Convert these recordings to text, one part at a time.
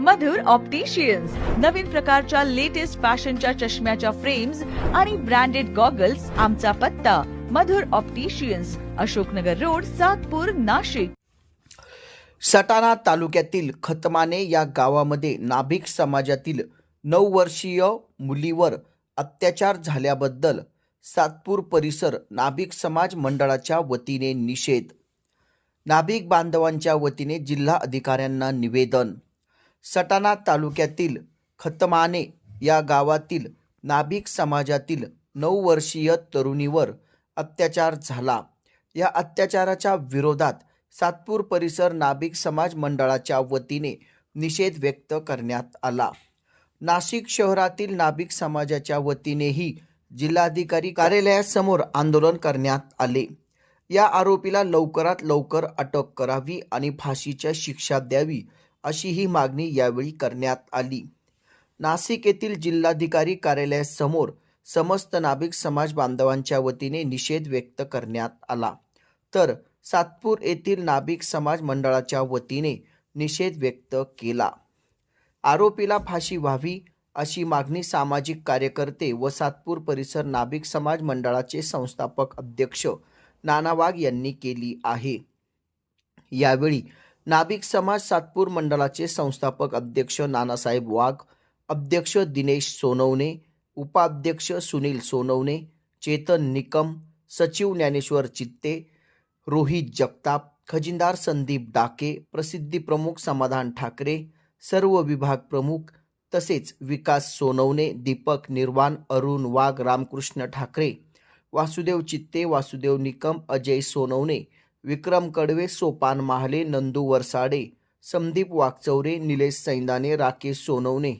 मधुर opticians नवीन प्रकारच्या latest फॅशनच्या चष्म्याच्या फ्रेम्स आणि ब्रँडेड गॉगल्स आमचा पत्ता. Madhur opticians Ashoknagar road Satpur Nashik. Satana तालुक्यातील खतमाने या गावामध्ये नाभिक समाजातील नऊ वर्षीय मुलीवर अत्याचार झाल्याबद्दल सातपूर परिसर नाभिक समाज मंडळाच्या वतीने निषेध. नाभिक बांधवांच्या वतीने जिल्हा अधिकाऱ्यांना निवेदन. सटाणा तालुक्यातील खतमाने या गावातील नाभिक समाजातील नऊ वर्षीय तरुणीवर अत्याचार झाला. या अत्याचाराच्या विरोधात सातपूर परिसर नाभिक समाज मंडळाच्या वतीने निषेध व्यक्त करण्यात आला. नाशिक शहरातील नाभिक समाजाच्या वतीनेही जिल्हाधिकारी कार्यालयासमोर आंदोलन करण्यात आले. या आरोपीला लवकरात लवकर अटक करावी आणि फाशीच्या शिक्षा द्यावी अशी ही मागणी यावेळी करण्यात आली. नाशिक येथील जिल्हाधिकारी कार्यालयासमोर समस्त नाभिक समाज बांधवांच्या वतीने निषेध व्यक्त करण्यात आला. तर सातपूर येथील नाभिक समाज मंडळाच्या वतीने निषेध व्यक्त केला. आरोपीला फाशी व्हावी अशी मागणी सामाजिक कार्यकर्ते व सातपूर परिसर नाभिक समाज मंडळाचे संस्थापक अध्यक्ष नाना वाघ यांनी केली आहे. यावेळी नाभिक समाज सातपूर मंडळाचे संस्थापक अध्यक्ष नानासाहेब वाघ अध्यक्ष दिनेश सोनवणे उपाध्यक्ष सुनील सोनवणे चेतन निकम सचिव ज्ञानेश्वर चित्ते रोहित जगताप खजिनदार संदीप डाके प्रसिद्धी प्रमुख समाधान ठाकरे सर्व विभाग प्रमुख तसेच विकास सोनवणे दीपक निर्वाण अरुण वाघ रामकृष्ण ठाकरे वासुदेव चित्ते वासुदेव निकम अजय सोनवणे विक्रम कडवे सोपान महाले नंदू वरसाडे संदीप वाकचौरे निलेश सैंदाने राकेश सोनवणे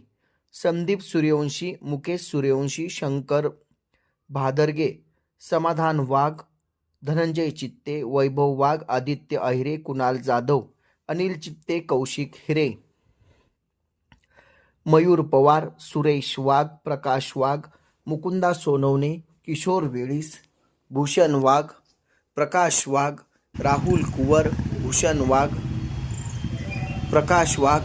संदीप सूर्यवंशी मुकेश सूर्यवंशी शंकर भादरगे समाधान वाघ धनंजय चित्ते वैभव वाघ आदित्य अहिरे कुणाल जाधव अनिल चित्ते कौशिक हिरे मयूर पवार सुरेश वाघ प्रकाश वाघ मुकुंदा सोनवणे किशोर वेळीस भूषण वाघ प्रकाश वाघ राहुल कुवर भूषण वाघ प्रकाश वाघ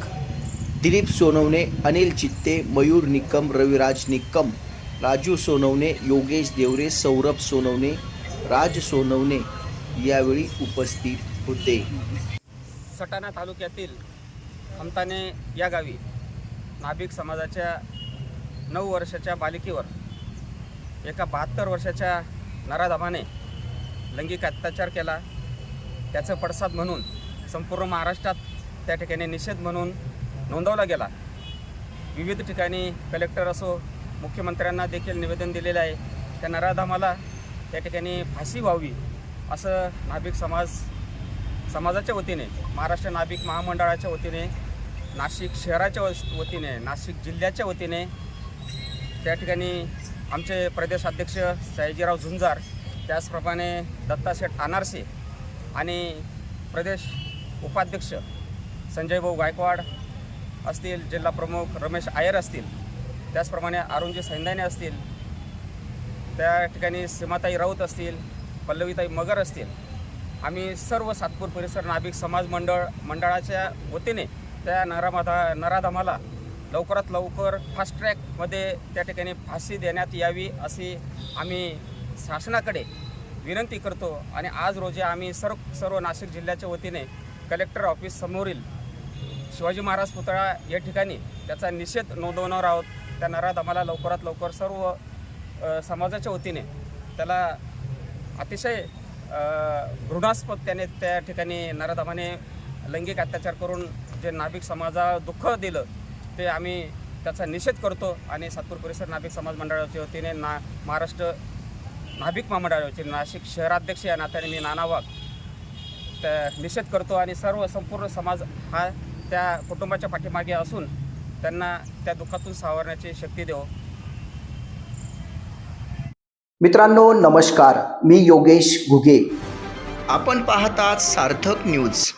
दिलीप सोनवणे अनिल चित्ते मयूर निकम रविराज निकम राजू सोनवणे योगेश देवरे सौरभ सोनवणे राज सोनवणे यावेळी उपस्थित होते. सटाणा तालुक्यातील हमताने या गावी नाभिक समाजाच्या नऊ वर्षाच्या बालिकेवर एका बहात्तर वर्षाच्या नराधमाने लैंगिक अत्याचार केला. त्याचं पडसाद म्हणून संपूर्ण महाराष्ट्रात त्या ठिकाणी निषेध म्हणून नोंदवला गेला. विविध ठिकाणी कलेक्टर असो मुख्यमंत्र्यांना देखील निवेदन दिलेलं आहे. त्या नराधामाला त्या ठिकाणी फाशी व्हावी असं नाभिक समाज समाजाच्या वतीने महाराष्ट्र नाभिक महामंडळाच्या वतीने नाशिक शहराच्या वतीने नाशिक जिल्ह्याच्या वतीने त्या ठिकाणी आमचे प्रदेशाध्यक्ष सयाजीराव झुंजार त्याचप्रमाणे दत्ताशेठ अनारसे आणि प्रदेश उपाध्यक्ष संजय भाऊ गायकवाड असतील जिल्हा प्रमुख रमेश आयर असतील त्याचप्रमाणे अरुणजी सैंदाने असतील त्या ठिकाणी सीमाताई राऊत असतील पल्लवीताई मगर असतील. आम्ही सर्व सातपूर परिसर नाभिक समाज मंडळ मंडळाच्या वतीने त्या नरामाधा नराधमाला लवकरात लवकर फास्ट ट्रॅकमध्ये त्या ठिकाणी फाशी देण्यात यावी अशी आम्ही शासनाकडे विनंती करतो आणि आज रोजी आम्ही सर्व सर्व नाशिक जिल्ह्याच्या वतीने कलेक्टर ऑफिस समोरील शिवाजी महाराज पुतळा या ठिकाणी त्याचा निषेध नोंदवणार आहोत. त्या नराधमाला लवकरात लवकर सर्व समाजाच्या वतीने त्याला अतिशय घृणास्पद त्याने त्या ठिकाणी नराधामाने लैंगिक अत्याचार करून जे नाभिक समाजा दुःख दिलं ते आम्ही त्याचा निषेध करतो आणि सातपूर परिसर नाभिक समाज मंडळाच्या वतीने ना महाराष्ट्र नाभिक महामंडळाचे नाशिक शहराध्यक्ष या नात्याने मी नाना वाघ. त्या निषेध करतो आणि सर्व संपूर्ण समाज हा त्या कुटुंबाच्या पाठीमागे असून त्यांना त्या दुःखातून सावरण्याची शक्ती देव. मित्रांनो नमस्कार. मी योगेश घुगे. आपण पाहतात सार्थक न्यूज.